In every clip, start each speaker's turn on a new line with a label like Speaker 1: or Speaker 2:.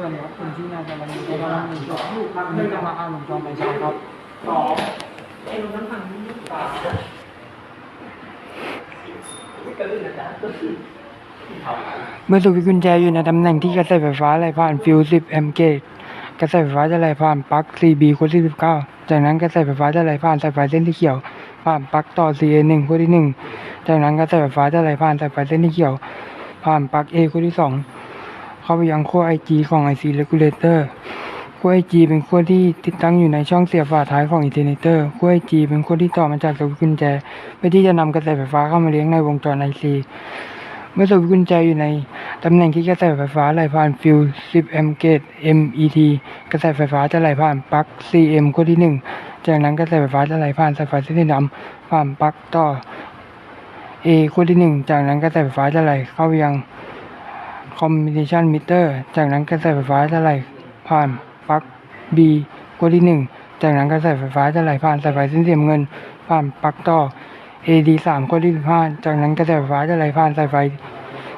Speaker 1: ส่วนครับคุณที่น่าจะวันนี้ก็กำลังมีตัววันนี้จะมาเอาหนุ่มจอมไปใช้ครับ
Speaker 2: สอง
Speaker 3: ไอ้ลงน้ำพังนี่
Speaker 2: สาม
Speaker 1: เมื่อสวิกุญแจอยู่ในตำแหน่งที่กระแสไฟฟ้าไหลผ่านฟิว10แอมเกจกระแสไฟฟ้าจะไหลผ่านปลั๊ก CB ขั้วที่19 จากนั้นกระแสไฟฟ้าจะไหลผ่านสายไฟเส้นที่เขียว ผ่านปลั๊กต่อ CA1 ขั้วที่ 1 จากนั้นกระแสไฟฟ้าจะไหลผ่านสายไฟเส้นที่เขียว ผ่านปลั๊ก A ขั้วที่ 2 เข้าไปยังขั้ว IG ของ IC regulator ขั้ว IG เป็นขั้วที่ติดตั้งอยู่ในช่องเสียบฝาท้ายของอินเทอร์เนเตอร์ขั้ว IG เป็นขั้วที่ต่อมาจากสวิตช์กุญแจเพื่อที่จะนำกระแสไฟฟ้าเข้ามาเลี้ยงในวงจร IC เมื่อสวิตช์กุญแจอยู่ในตำแหน่งที่กระแสไฟฟ้าไหลผ่านฟิวส์10แอมเกจ MET กระแสไฟฟ้าจะไหลผ่านปลั๊ก CM ขั้วที่ 1 จากนั้นกระแสไฟฟ้าจะไหลผ่านสายไฟเส้นสีดำผ่านปลั๊กต่อ A ขั้วที่ 1 จากนั้นกระแสไฟฟ้าจะไหลเข้ายัง ไปยัง combination meter จากนั้นกระแสไฟฟ้าจะไหลผ่านปลั๊ก B ขั้วที่ 1 จากนั้นกระแสไฟฟ้าจะไหลผ่านสายไฟเส้นสีน้ำเงิน ผ่านปลั๊กต่อ AD 3ขั้วที่15จากนั้นกระแสไฟฟ้าจะไหลผ่านสายไฟ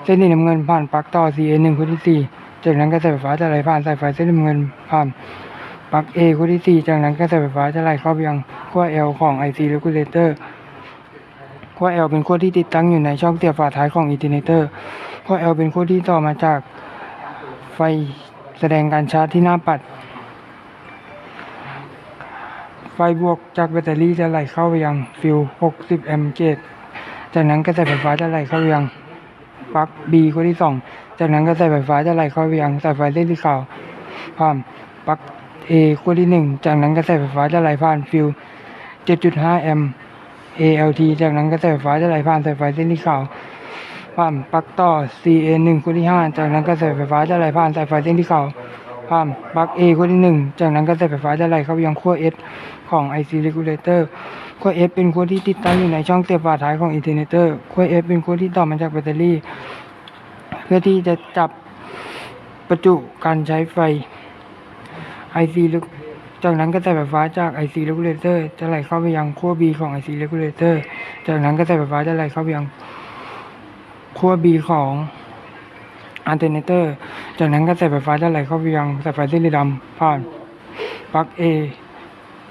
Speaker 1: เส้นสีน้ำเงินผ่านปลั๊กต่อ CA 1ขั้วที่4จากนั้นกระแสไฟฟ้าจะไหลผ่านสายไฟเส้นน้ำเงินผ่านปลั๊ก A ขั้วที่4จากนั้นกระแสไฟฟ้าจะไหลเข้าไปยังขั้ว L ของ IC regulator ขั้ว L เป็นขั้วที่ติดตั้งอยู่ในช่องเสียบฝาท้ายของอินเทอร์เนเตอร์ขั้ว L เป็นขั้วที่ต่อมาจากไฟแสดงการชาร์จที่หน้าปัด ไฟบวกจากแบตเตอรี่จะไหลเข้าไปยังฟิว 60 แอมป์เกจจากนั้นกระแสไฟฟ้าจะไหลเข้าไปยังปลั๊ก B ขั้วที่ 2 จากนั้นกระแสไฟฟ้าจะไหลเข้าไปยังสายไฟเส้นสีขาวผ่านปลั๊ก A ขั้วที่ 1 จากนั้นกระแสไฟฟ้าจะไหลผ่านฟิว 7.5 แอมป์ ALT จากนั้นกระแสไฟฟ้าจะไหลผ่านสายไฟเส้นสีขาวผ่านปลั๊กต่อ CA1 ขั้วที่5จากนั้นกระแสไฟฟ้าจะไหลผ่านสายไฟเส้นสีขาวผ่านปลั๊ก A ขั้วที่ 1 จากนั้นกระแสไฟฟ้าจะไหลเข้าไปยังขั้ว S ของ IC regulator ขั้ว S เป็นขั้วที่ติดตั้งอยู่ในช่องเสียบฝาท้ายของอินเทอร์เนเตอร์ขั้ว S เป็นขั้วที่ต่อมาจากแบตเตอรี่ เพื่อที่จะจับประจุการใช้ไฟ IC ลึก จากนั้นกระแสไฟฟ้าจาก IC regulator จะไหลเข้าไปยังขั้ว B ของ IC regulator จากนั้นกระแสไฟฟ้าจะไหลเข้าไปยังขั้ว B ของ alternator จากนั้นกระแสไฟฟ้าจะไหลเข้าไปยังสายไฟเส้นสีดำผ่านปลั๊ก A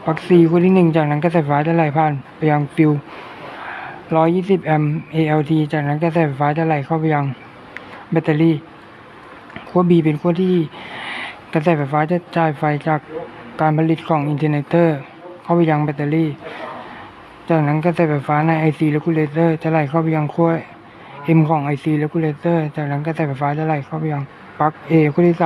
Speaker 1: ปลั๊ก C ขั้วที่หนึ่งจากนั้นกระแสไฟฟ้าจะไหลผ่านไปยังฟิว120แอมป์ ALT จากนั้นกระแสไฟฟ้าจะไหลเข้าไปยังแบตเตอรี่ขั้ว B เป็นขั้วที่กระแสไฟฟ้าจะจ่ายไฟจาก การผลิตของอินเทอร์เนเตอร์ เข้าไปยังแบตเตอรี่ จากนั้นกระแสไฟฟ้าใน IC regulator จะไหลเข้าไปยังขั้ว M ของ IC regulator จากนั้นกระแสไฟฟ้าจะไหลเข้าไปยังปลั๊ก A ขั้วที่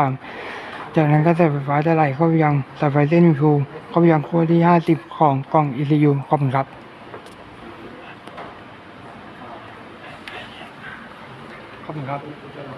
Speaker 1: 3 จากนั้นกระแสไฟฟ้าจะไหลเข้าไปยังสายไฟเส้นฟูเข้าไปยังขั้วที่ 50 ของกล่อง ECU ขอบคุณครับขอบคุณครับ